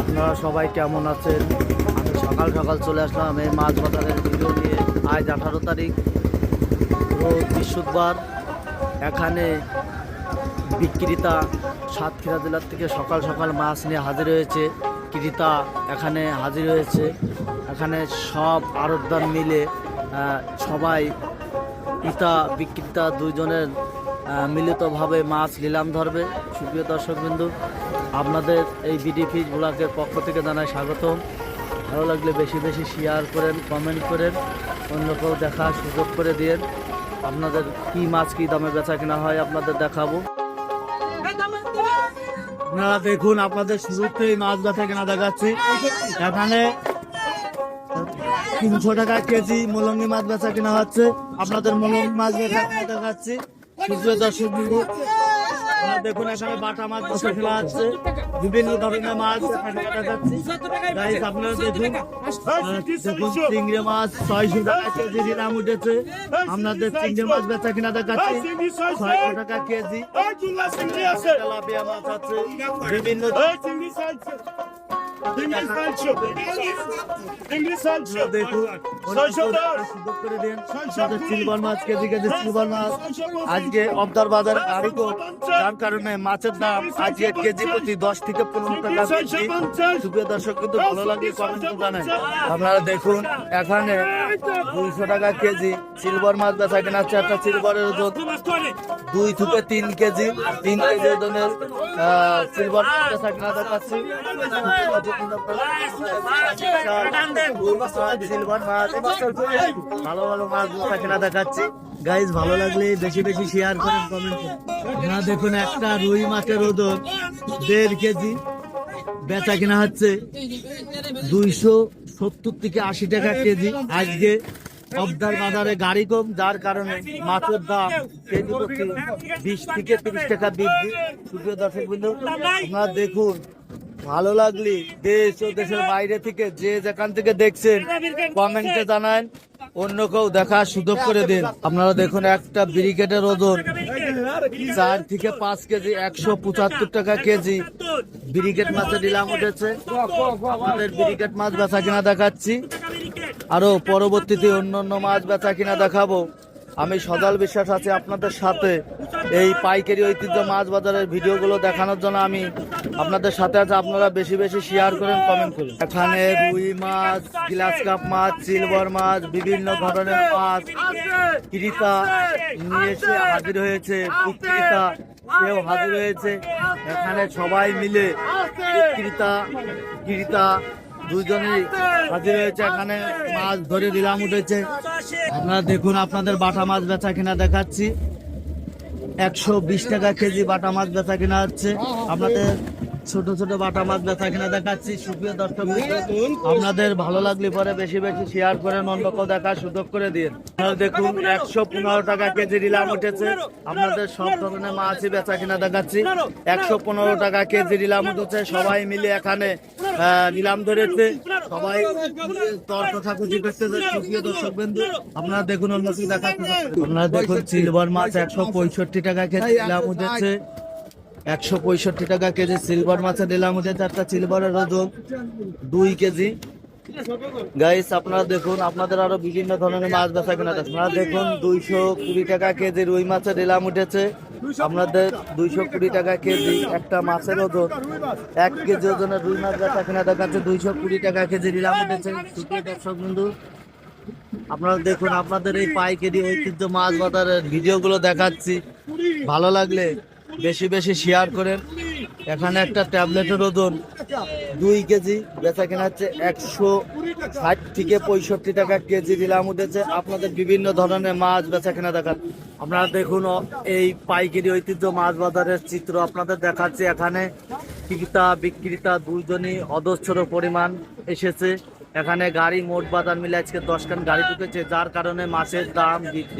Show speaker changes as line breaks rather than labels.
আপনারা সবাই কেমন আছেন? আমি সকাল সকাল চলে আসলাম এই মাছ বাজারের ভিডিও নিয়ে। আজ আঠারো তারিখ রোজ বৃহস্পতিবার। এখানে বিক্রেতা সাতক্ষীরা জেলার থেকে সকাল সকাল মাছ নিয়ে হাজির হয়েছে। ক্রেতা এখানে হাজির হয়েছে। এখানে সব আড়তদার মিলে সবাই ক্রেতা বিক্রেতা দুইজনের আহ, মিলিতভাবে মাছ নিলাম ধরবে। সুপ্রিয় দর্শকবিন্দু, আপনাদের এই বিডি ফিজ ব্লগের পক্ষ থেকে জানাই স্বাগতম। ভালো লাগলে বেশি বেশি শেয়ার করেন কমেন্ট করেন, অন্য কেউ দেখার সুযোগ করে দিন আপনাদের কি মাছ কি দামে বেচা কিনা হয় আপনাদের দেখাবো। আপনারা দেখুন, আপনাদের শুরুতেই মাছ বেচা কিনা দেখাচ্ছি। এখানে তিনশো টাকা কেজি মলঙ্গি মাছ বেচা কিনা হচ্ছে। আপনাদের মলঙ্গি মাছ বেচা দেখাচ্ছি। সুপ্রিয় দর্শক দেখুন এখানে বাটা মাছ বসে ফেলা আছে। বিভিন্ন ধরনের মাছ দেখাচ্ছি গাইস আপনারা দেখুন দেখুন চিংড়ি মাছ ছয়শো টাকা কেজি দিলাম উঠেছে। আপনাদের চিংড়ি মাছ বেচা কিনা দেখাচ্ছি। ছয়শো টাকা কেজি। তেলাপিয়া মাছ আছে। বিভিন্ন আজকে অবদার বাজারে যার কারণে মাছের দাম আজকে কেজি প্রতি দশ থেকে পনেরো টাকা সুপ্রিয় দর্শক কিন্তু ভালো লাগে কমেন্ট জানেন। আপনারা দেখুন এখানে দুইশো টাকা কেজি সিলভার মাছ বেচা কেনা হচ্ছে। একটা সিলভারের ওজন দুই থেকে তিন কেজি তিন কেজি ওজনের সিলভার মাছ বেচা কেনা দেখাচ্ছি। ভালো ভালো মাছ দেখাচ্ছি গাইজ ভালো লাগলে বেশি বেশি শেয়ার করেন কমেন্ট না দেখুন একটা রুই মাছের ওজন দেড় কেজি বেচা কিনা হচ্ছে দুইশো সত্তর থেকে আশি টাকা কেজি আজকে অবদার বাজারে গাড়ি কম যার কারণে মাছের দাম কেজি বিশ থেকে তিরিশ টাকা বৃদ্ধি সুপ্রিয় দর্শক বিন্দু দেখুন ভালো লাগলি? দেশ ও দেশের বাইরে থেকে যে যেখান থেকে দেখছেন কমেন্টে জানান। অন্য কেউ দেখার সুযোগ করে দিন। আপনারা দেখুন, একটা ব্রিকেটের ওজন চার থেকে পাঁচ কেজি, একশো পঁচাত্তর টাকা কেজি। ব্রিকেট মাছের নিলাম উঠেছে। আমাদের ব্রিকেট মাছ বেচা কিনা দেখাচ্ছি। আরও পরবর্তীতে অন্য অন্য মাছ বেচা কিনা দেখাবো। আমি সজাল বিশ্বাস আছি আপনাদের সাথে। এই পাইকারি ঐতিহ্য মাছ বাজারের ভিডিওগুলো দেখানোর জন্য আমি আপনাদের সাথে আছে। আপনারা বেশি বেশি শেয়ার করেন কমেন্ট করুন। এখানে রুই মাছ, গ্লাস কাপ মাছ সিলভার মাছ, বিভিন্ন ধরনের মাছ ক্রেতা নিয়ে এসে হাজির হয়েছে, বিক্রেতা সেও হাজির হয়েছে। এখানে সবাই মিলে ক্রেতা ক্রেতা দুজনেই হাজির হয়েছে, এখানে মাছ ধরে দিলাম উঠেছে। আপনারা দেখুন, আপনাদের বাটা মাছ বেচা কিনা দেখাচ্ছি। একশো বিশ টাকা কেজি বাটা মাছ বেচা কিনা হচ্ছে। আপনাদের ছোট ছোট বাটা মাছ বেচা কিনা দেখাচ্ছি। সুপ্রিয় দর্শক আপনাদের ভালো লাগলে পরে বেশি বেশি শেয়ার করে কেউ দেখার সুযোগ করে দিন। দেখুন, একশো পনেরো টাকা কেজি নিলাম উঠেছে। আপনাদের সব ধরনের মাছই বেচা কিনা দেখাচ্ছি। একশো পনেরো টাকা কেজি নিলাম উঠেছে। সবাই মিলে এখানে নিলাম ধরেছে। সবাই তর্ক ঠাকুর করতেছে, সুপ্রিয় দর্শক বিন্দু আপনারা দেখুন অন্য কিছু দেখা আপনারা দেখুন সিলভার মাছ একশো পঁয়ষট্টি টাকা কেজি নিলাম উঠেছে। একশো পঁয়ষট্টি টাকা কেজি সিলভার মাছের নিলাম উঠেছে একটা সিলভারের ওজন দুই কেজি। গাইস আপনারা দেখুন, আপনাদের আরও বিভিন্ন ধরনের মাছ বেচা কিনা। আপনারা দেখুন, দুইশো কুড়ি টাকা কেজি রুই মাছের নিলাম উঠেছে। আপনাদের দুইশো কুড়ি টাকা কেজি একটা মাছের ওজন এক কেজি ওজনের রুই মাছ বেচা কিনা দেখাচ্ছে। দুইশো কুড়ি টাকা কেজি নিলাম উঠেছে। দর্শক বন্ধু, আপনারা দেখুন, আপনাদের এই পাইকারি ঐতিহ্য মাছ বাজারের ভিডিওগুলো দেখাচ্ছি। ভালো লাগলে বেশি বেশি শেয়ার করেন। এখানে একটা ট্যাবলেটের ওজন দুই কেজি, বেচা কেনা হচ্ছে একশো ষাট থেকে পঁয়ষট্টি টাকা কেজি দিলাম উঠেছে। আপনাদের বিভিন্ন ধরনের মাছ বেচা কেনা দেখান। আপনারা দেখুন এই পাইকারি ঐতিহ্য মাছ বাজারের চিত্র আপনাদের দেখাচ্ছে। এখানে ক্রেতা, বিক্রেতা দুইজনই অদস্যর পরিমাণ এসেছে। এখানে গাড়ি মোট বাজার মিলে আজকে দশখান গাড়ি ঢুকেছে, যার কারণে মাছের দাম বৃদ্ধি।